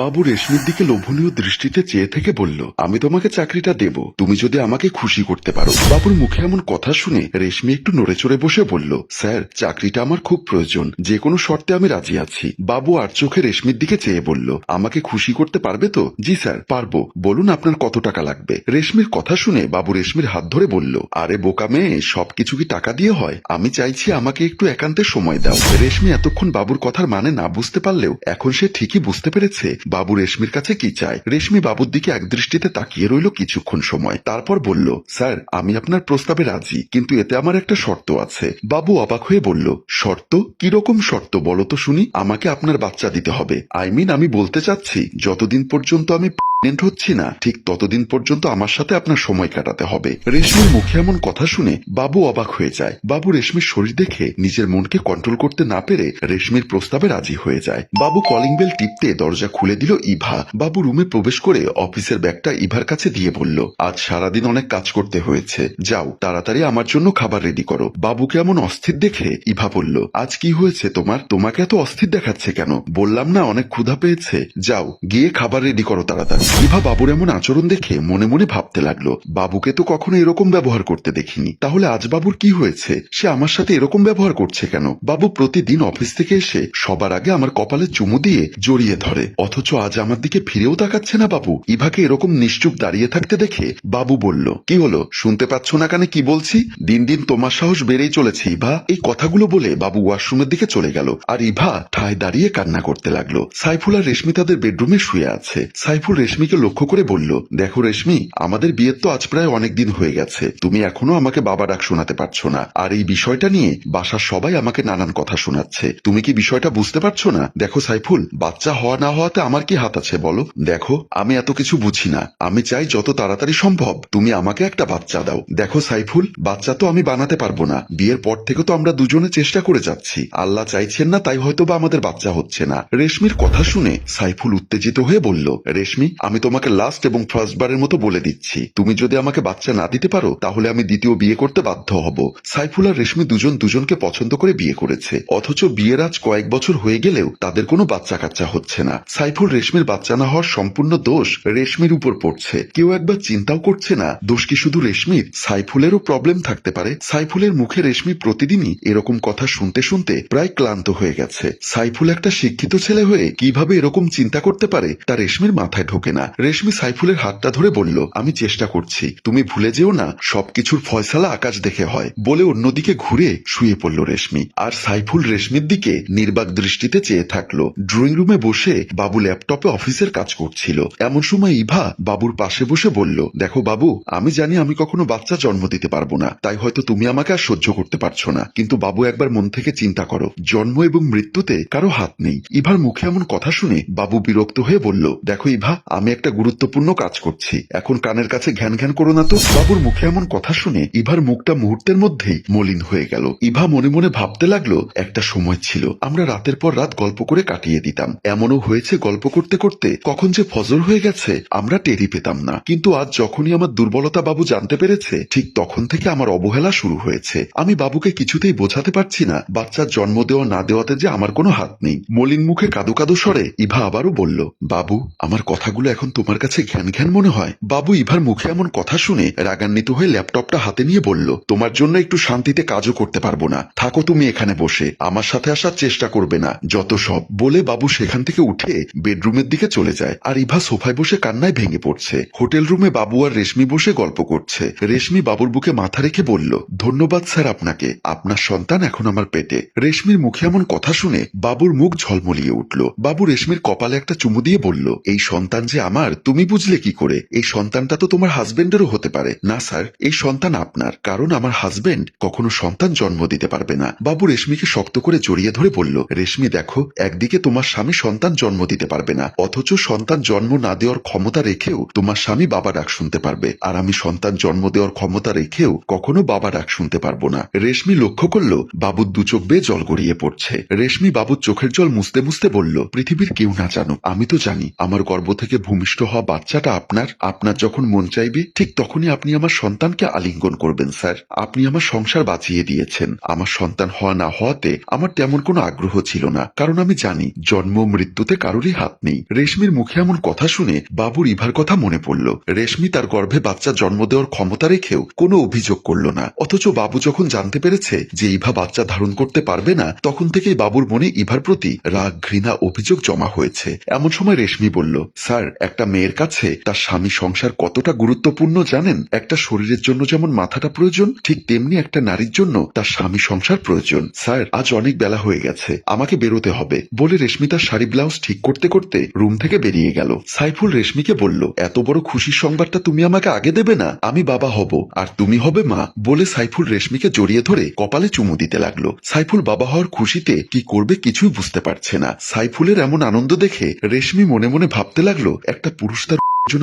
বাবু রেশমির দিকে লোভনীয় দৃষ্টিতে চেয়ে থেকে বলল, আমি তোমাকে চাকরিটা দেব, তুমি যদি আমাকে খুশি করতে পারো। বাবুর মুখে এমন কথা শুনে রেশমি একটু নড়ে চড়ে বসে বলল, স্যার, চাকরিটা আমার খুব প্রয়োজন, যে কোনো শর্তে আমি রাজি আছি। বাবু আর চোখে রেশমির দিকে চেয়ে বলল, আমাকে খুশি করতে পারবে তো? জি, স্যার, পারব। বলুন আপনার কত টাকা লাগবে? রেশমির কথা শুনে বাবু রেশমির হাত ধরে বলল, আরে বোকা মেয়ে, সবকিছু কি টাকা দিয়ে হয়? আমি চাইছি আমাকে একটু একান্তে সময় দাও। রেশমি এতক্ষণ বাবুর কথার মানে না বুঝতে পারলেও এখন সে ঠিকই বুঝতে পেরেছে বাবু রেশমির কাছে কি চায়? রেশমি বাবুর দিকে এক দৃষ্টিতে তাকিয়ে রইল কিছুক্ষণ সময়। তারপর বলল, স্যার, আমি আপনার প্রস্তাবে রাজি, কিন্তু এতে আমার একটা শর্ত আছে। বাবু অবাক হয়ে বলল, শর্ত? কীরকম শর্ত বলো তো শুনি? আমাকে আপনার বাচ্চা দিতে হবে। আই মিন, আমি বলতে চাচ্ছি, যতদিন পর্যন্ত আমি প্রেগনেন্ট হচ্ছি না। ঠিক ততদিন পর্যন্ত আমার সাথে আপনার সময় কাটাতে হবে। রেশমির মুখে এমন কথা শুনে বাবু অবাক হয়ে যায়। বাবু রেশমির শরীর দেখে নিজের মনকে কন্ট্রোল করতে না পেরে রেশমির প্রস্তাবে রাজি হয়ে যায়। বাবু কলিং বেল টিপতে দরজা খুলে দিল ইভা। বাবু রুমে প্রবেশ করে অফিসের ব্যাগটা ইভার কাছে দিয়ে বলল, আজ সারাদিন অনেক কাজ করতে হয়েছে। যাও, তাড়াতাড়ি আমার জন্য খাবার রেডি করো। বাবুকে এমন অস্থির দেখে ইভা বলল, আজ কি হয়েছে তোমার? তোমাকে এত অস্থির দেখাচ্ছে কেন? বললাম না অনেক ক্ষুধা পেয়েছে। যাও, গিয়ে খাবার রেডি করো তাড়াতাড়ি। ইভা বাবুর এমন আচরণ দেখে মনে মনে ভাবতে লাগল, বাবুকে তো কখনো এরকম ব্যবহার করতে দেখিনি। তাহলে আজ বাবুর কি হয়েছে? সে আমার সাথে এরকম ব্যবহার করছে কেন? বাবু প্রতিদিন অফিস থেকে এসে সবার আগে আমার কপালে চুমু দিয়ে জড়িয়ে ধরে। অথচ আজ আমার দিকে ফিরেও তাকাচ্ছে না বাবু। ইভাকে এরকম নিশ্চুপ দাঁড়িয়ে থাকতে দেখে বাবু বলল, কি হলো? শুনতে পাচ্ছ না কানে? কি বলছি? দিন দিন তোমার সাহস বেড়েই চলেছে, ইভা। এই কথাগুলো বলে বাবু ওয়াশরুমের দিকে চলে গেল। আর ইভা ঠায় দাঁড়িয়ে কান্না করতে লাগল। সাইফুল আর রেশমি তাদের বেডরুমে শুয়ে আছে। সাইফুল রেশমিকে লক্ষ্য করে বলল, দেখো রেশমি, আমাদের বিয়ের তো আজ প্রায় অনেক দিন হয়ে গেছে। তুমি এখনও আমাকে বাবা ডাক শোনাতে পারছ না। আর এই বিষয়টা নিয়ে বাসার সবাই আমাকে নানান কথা শোনাচ্ছে। তুমি কি বিষয়টা বুঝতে পারছ না? দেখো সাইফুল, বাচ্চা হওয়া না হওয়াতে আমার কি হাত আছে বলো? দেখো, আমি এত কিছু বুঝি না। আমি চাই যত তাড়াতাড়ি সম্ভব তুমি আমাকে একটা বাচ্চা দাও। দেখো সাইফুল, বাচ্চা তো আমি বানাতে পারব না। বিয়ের পর থেকে তো আমরা দুজনে চেষ্টা করে যাচ্ছি। আল্লাহ চাইছেন না তাই হয়তো বা আমাদের বাচ্চা হচ্ছে না। রেশমির কথা শুনে সাইফুল উত্তেজিত হয়ে বলল, রেশমি আমি তোমাকে লাস্ট এবং ফার্স্ট বারের মতো বলে দিচ্ছি। তুমি যদি আমাকে বাচ্চা না দিতে পারো, তাহলে আমি দ্বিতীয় বিয়ে করতে বাধ্য হব। সাইফুল আর রেশমি দুজন দুজনকে পছন্দ করে বিয়ে করেছে। অথচ বিয়ের আজ কয়েক বছর হয়ে গেলেও তাদের কোনো বাচ্চা কাচ্চা হচ্ছে না। সাইফুল রেশমির বাচ্চা না হওয়ার সম্পূর্ণ দোষ রেশমির উপর পড়ছে। কেউ একবার চিন্তাও করছে না, দোষ কি শুধু রেশমির? সাইফুলেরও প্রবলেম থাকতে পারে। সাইফুলের মুখে রেশমি প্রতিদিনই এরকম কথা শুনতে শুনতে প্রায় ক্লান্ত হয়ে গেছে। সাইফুল একটা শিক্ষিত ছেলে হয়ে কীভাবে এরকম চিন্তা করতে পারে, তা রেশমির মাথায় ঢোকে না। রেশমি সাইফুলের হাতটা ধরে বলল, আমি চেষ্টা করছি। তুমি ভুলে যেও না, সবকিছুর ফয়সালা আকাশ দেখে হয়। বলে অন্যদিকে ঘুরে শুয়ে পড়ল রেশমি। আর সাইফুল রেশমির দিকে নির্বাক দৃষ্টিতে চেয়ে থাকল। ড্রয়িং রুমে বসে বাবু ল্যাপটপে অফিসের কাজ করছিল। এমন সময় ইভা বাবুর পাশে বসে বলল, দেখো বাবু, আমি জানি আমি কখনো বাচ্চা জন্ম দিতে পারব না, তাই হয়তো তুমি আমাকে আর সহ্য করতে পারছ না। কিন্তু বাবু একবার মন থেকে চিন্তা করো, জন্ম এবং মৃত্যুতে কারও হাত নেই। ইভার মুখে এমন কথা শুনে বাবু বিরক্ত হয়ে বলল, দেখো ইভা আমি একটা গুরুত্বপূর্ণ কাজ করছি। এখন কানের কাছে ঘ্যান ঘ্যান করো না তো। বাবুর মুখে এমন কথা শুনে ইভার মুখটা মুহূর্তের মধ্যেই মলিন হয়ে গেল। ইভা মনে মনে ভাবতে লাগল, একটা সময় ছিল, আমরা রাতের পর রাত গল্প করে কাটিয়ে দিতাম। এমনও হয়েছে গল্প করতে করতে, কখন যে ফজর হয়ে গেছে, আমরা টেরি পেতাম না। কিন্তু আজ যখনই আমার দুর্বলতা বাবু জানতে পেরেছে, ঠিক তখন থেকে আমার অবহেলা শুরু হয়েছে। আমি বাবুকে কিছুতেই বোঝাতে পারছি না, বাচ্চার জন্ম দেওয়া না দেওয়াতে যে আমার কোনো হাত নেই। মলিন মুখে কাদো কাদো স্বরে ইভা আবারও বলল, বাবু, আমার কথাগুলো এখন তোমার কাছে ঘ্যান ঘ্যান মনে হয়? বাবু ইভার মুখে এমন কথা শুনে রাগান্বিত হয়ে ল্যাপটপটা হাতে নিয়ে বলল, তোমার জন্য একটু শান্তিতে কাজও করতে পারব না। থাকো তুমি এখানে বসে। আমার সাথে আসার চেষ্টা করবে না। যত সব। বলে বাবু সেখান থেকে উঠে বেডরুমের দিকে চলে যায়। আর ইভা সোফায় বসে কান্নায় ভেঙে পড়ছে। হোটেল রুমে বাবু আর রেশমি বসে গল্প করছে। রেশমি বাবুর বুকে মাথা রেখে বলল, ধন্যবাদ স্যার আপনাকে। আপনার সন্তান এখন আমার পেটে। রেশমির মুখে এমন কথা শুনে বাবুর মুখ ঝলমলিয়ে উঠল। বাবু রেশমির কপালে একটা চুমু দিয়ে বলল, এই সন্তান যে আমার, তুমি বুঝলে কি করে? এই সন্তানটা তো তোমার হাজবেন্ডেরও হতে পারে। না স্যার এই সন্তান আপনার। কারণ আমার হাজবেন্ড কখনো সন্তান জন্ম দিতে পারবে না। বাবু রেশমিকে শক্ত করে জড়িয়ে ধরে বলল, রেশমি, দেখো, একদিকে তোমার স্বামী সন্তান জন্ম দিতে পারবে না, অথচ সন্তান জন্ম না দেওয়ার ক্ষমতা রেখেও তোমার স্বামী বাবা ডাক শুনতে পারবে। আর আমি সন্তান জন্ম দেওয়ার ক্ষমতা রেখেও কখনো বাবা ডাক শুনতে পারব না। রেশমি লক্ষ্য করল, বাবুর দু চোখ বেয়ে জল গড়িয়ে পড়ছে। রেশমি বাবুর চোখের জল মুছতে মুছতে বলল, পৃথিবীর কেউ না জানো আমি তো জানি, আমার গর্ভ থেকে ভূমিষ্ঠ হওয়া বাচ্চাটা আপনার আপনার যখন মন চাইবে, ঠিক তখনই আপনি আমার সন্তানকে আলিঙ্গন করবেন, স্যার। আপনি আমার সংসার বাঁচিয়ে দিয়েছেন। আমার সন্তান হওয়া না হওয়াতে আমার তেমন কোনো আগ্রহ ছিল না। কারণ আমি জানি, জন্ম মৃত্যুতে কারোরই হাত নেই। রেশমির মুখে এমন কথা শুনে বাবুর ইভার কথা মনে পড়ল। রেশমি তার গর্ভে বাচ্চা জন্ম দেওয়ার ক্ষমতা রেখেও কোনো অভিযোগ করল না। অথচ বাবু যখন জানতে পেরেছে যে ইভা বাচ্চা ধারণ করতে পারবে না, তখন থেকেই বাবুর মনে ইভার প্রতি রাগ, ঘৃণা, অভিযোগ জমা হয়েছে। এমন সময় রেশমি বলল, স্যার একটা মেয়ের কাছে তার স্বামী সংসার কতটা গুরুত্বপূর্ণ জানেন? একটা শরীরের জন্য যেমন মাথাটা প্রয়োজন, ঠিক তেমনি একটা নারীর জন্য তার স্বামী সংসার প্রয়োজন। স্যার, আজ অনেক বেলা হয়ে গেছে, আমাকে বেরোতে হবে, বলে রেশমি তার শাড়ি ব্লাউজ ঠিক করতে করতে রুম থেকে বেরিয়ে গেল। সাইফুল রেশমিকে বলল, এত বড় খুশির সংবাদটা তুমি আমাকে আগে দেবে না, আমি বাবা হব, আর তুমি হবে মা, বলে সাইফুল রেশমিকে জড়িয়ে ধরে কপালে চুমু দিতে লাগল। সাইফুল বাবা হওয়ার খুশিতে কি করবে কিছুই বুঝতে পারছে না। সাইফুলের এমন আনন্দ দেখে রেশমি মনে মনে ভাবতে লাগল একটা পুরুষ তার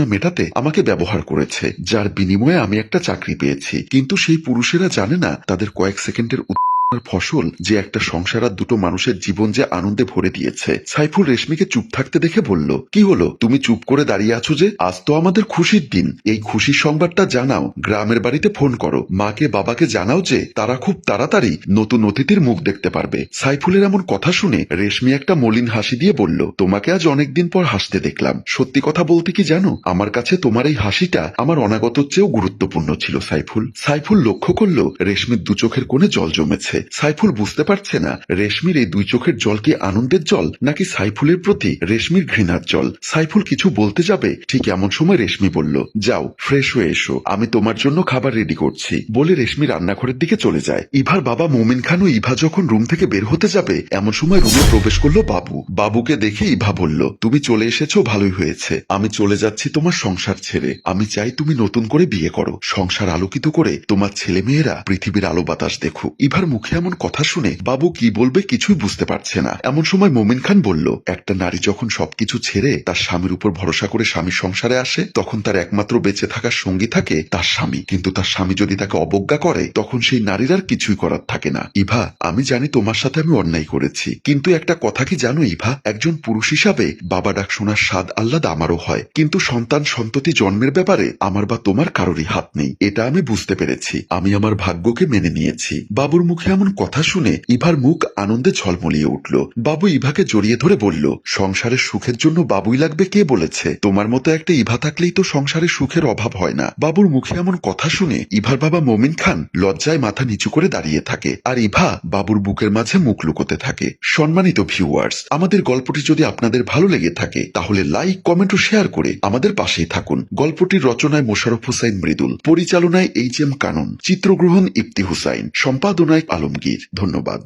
মেটাতে আমাকে ব্যবহার করেছে। যার বিনিময়ে আমি একটা চাকরি পেয়েছি। কিন্তু সেই পুরুষেরা জানে না তাদের কয়েক সেকেন্ডের ফসল যে একটা সংসার আর দুটো মানুষের জীবন যে আনন্দে ভরে দিয়েছে। সাইফুল রেশমিকে চুপ থাকতে দেখে বলল, কি হলো? তুমি চুপ করে দাঁড়িয়ে আছো যে? আজ তো আমাদের খুশির দিন। এই খুশির সংবাদটা জানাও, গ্রামের বাড়িতে ফোন করো। মাকে, বাবাকে জানাও যে, তারা খুব তাড়াতাড়ি নতুন অতিথির মুখ দেখতে পারবে। সাইফুলের এমন কথা শুনে রেশমি একটা মলিন হাসি দিয়ে বলল, তোমাকে আজ অনেকদিন পর হাসতে দেখলাম। সত্যি কথা বলতে কি জানো? আমার কাছে তোমার এই হাসিটা আমার অনাগত চেয়েও গুরুত্বপূর্ণ ছিল, সাইফুল। সাইফুল লক্ষ্য করল, রেশমির দু চোখের কোণে জল জমেছে। সাইফুল বুঝতে পারছে না, রেশমির এই দুই চোখের জল কি আনন্দের জল, নাকি সাইফুলের প্রতি রেশমির ঘৃণার জল? সাইফুল কিছু বলতে যাবে? ঠিক এমন সময় রেশমি বলল, যাও, ফ্রেশ হয়ে এসো, আমি তোমার জন্য খাবার রেডি করছি। বলে রেশমি রান্নাঘরের দিকে চলে যায়। ইভার বাবা মোমিন খান ও ইভা যখন রুম থেকে বের হতে যাবে, এমন সময় রুমে প্রবেশ করল বাবু। বাবুকে দেখে ইভা বলল, তুমি চলে এসেছ, ভালোই হয়েছে। আমি চলে যাচ্ছি তোমার সংসার ছেড়ে। আমি চাই তুমি নতুন করে বিয়ে করো। সংসার আলোকিত করে তোমার ছেলে মেয়েরা পৃথিবীর আলো বাতাস দেখুক। ইভার মুখে এমন কথা শুনে বাবু কি বলবে কিছুই বুঝতে পারছে না। এমন সময় মোমিন খান বলল, একটা নারী যখন সবকিছু ছেড়ে তার স্বামীর উপর ভরসা করে স্বামীর সংসারে আসে, তখন তার একমাত্র বেঁচে থাকার সঙ্গী থাকে তার স্বামী। কিন্তু তার স্বামী যদি তাকে অবজ্ঞা করে, তখন সেই নারীর আর কিছুই করার থাকে না। ইভা, আমি জানি তোমার সাথে আমি অন্যায় করেছি। কিন্তু একটা কথা কি জানো ইভা? একজন পুরুষ হিসাবে বাবা ডাক শোনার স্বাদ আহ্লাদ আমারও হয়। কিন্তু সন্তান সন্ততি জন্মের ব্যাপারে আমার বা তোমার কারোরই হাত নেই। এটা আমি বুঝতে পেরেছি। আমি আমার ভাগ্যকে মেনে নিয়েছি। বাবুর মুখে এমন কথা শুনে ইভার মুখ আনন্দে ঝলমলিয়ে উঠল। বাবু ইভাকে জড়িয়ে ধরে বলল, সংসারের সুখের জন্য বাবুই লাগবে কে বলেছে? তোমার মতো একটা ইভা থাকলেই তো সংসারে সুখের অভাব হয় না। বাবুর মুখে এমন কথা শুনে ইভার বাবা মমিন খান লজ্জায় মাথা নিচু করে দাঁড়িয়ে থাকে আর ইভা বাবুর বুকের মাঝে মুখ লুকোতে থাকে। সম্মানিত ভিউয়ার্স, আমাদের গল্পটি যদি আপনাদের ভালো লেগে থাকে, তাহলে লাইক, কমেন্ট ও শেয়ার করে আমাদের পাশেই থাকুন। গল্পটির রচনায় মোশারফ হুসাইন মৃদুল, পরিচালনায় এইচ এম কানন, চিত্রগ্রহণ ইফতি হুসাইন, সম্পাদনায় আলমগীর ধন্যবাদ।